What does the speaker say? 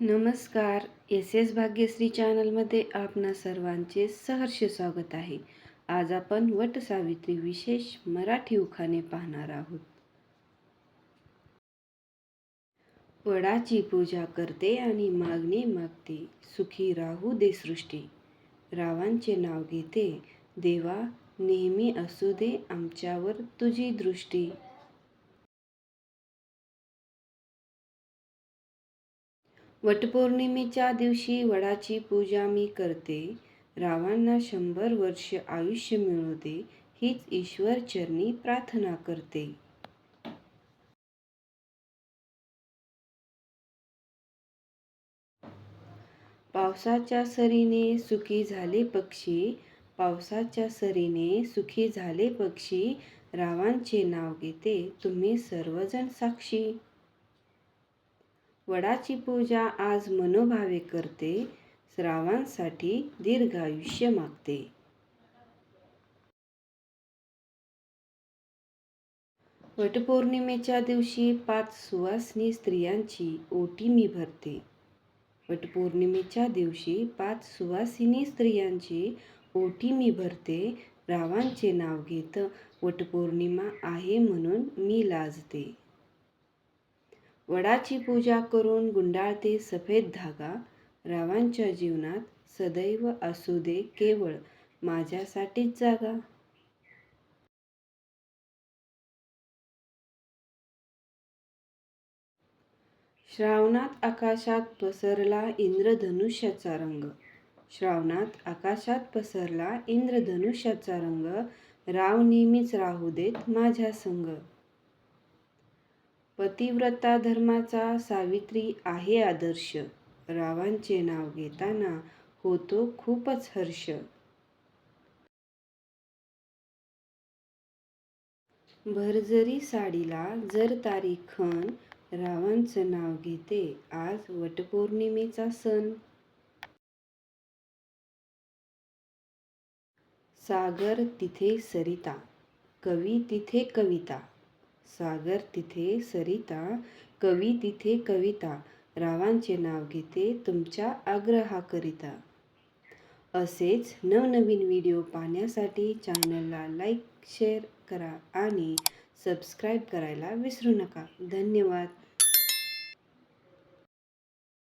नमस्कार. S S Bhagyashree चॅनलमध्ये आपणा सर्वांचे सहर्ष स्वागत आहे. आज आपण वटसावित्री विशेष मराठी उखाणे पाहणार आहोत. वडाची पूजा करते आणि मागणे मागते सुखी राहू दे सृष्टी. रावांचे नाव घेते देवा नेहमी असू दे आमच्यावर तुझी दृष्टी. वटपौर्णिमेच्या दिवशी वडाची पूजा मी करते. रावांना शंभर वर्ष आयुष्य मिळू दे हीच ईश्वर चरणी प्रार्थना करते. पावसाच्या सरीने सुखी झाले पक्षी पावसाच्या सरीने सुखी झाले पक्षी रावांचे नाव घेते तुम्ही सर्वजण साक्षी. वडाची पूजा आज मनोभावे करते श्रावांसाठी दीर्घायुष्य मागते. वटपौर्णिमेच्या दिवशी पाच सुवासनी स्त्रियांची ओटी मी भरते. वटपौर्णिमेच्या दिवशी पाच सुवासिनी स्त्रियांची ओटी मी भरते. रावांचे नाव घेत वटपौर्णिमा आहे म्हणून मी लाजते. वडाची पूजा करून गुंडाळते सफेद धागा रावांच्या जीवनात सदैव असू दे केवळ माझ्यासाठीच जागा. श्रावणात आकाशात पसरला इंद्रधनुष्याचा रंग. श्रावणात आकाशात पसरला इंद्रधनुष्याचा रंग. राव नेहमीच राहू देत माझ्या संग. पतिव्रता धर्माचा सावित्री आहे आदर्श. रावांचे नाव घेताना होतो खूपच हर्ष. भरजरी साडीला जर तारी खण रावांचं नाव घेते आज वटपौर्णिमेचा सण. सागर तिथे सरिता कवी तिथे कविता. सागर तिथे सरिता कवी तिथे कविता रावांचे नाव घेते तुमच्या आग्रहाकरिता. असेच नवनवीन व्हिडिओ पाहण्यासाठी चॅनलला लाईक शेअर करा आणि सबस्क्राईब करायला विसरू नका. धन्यवाद.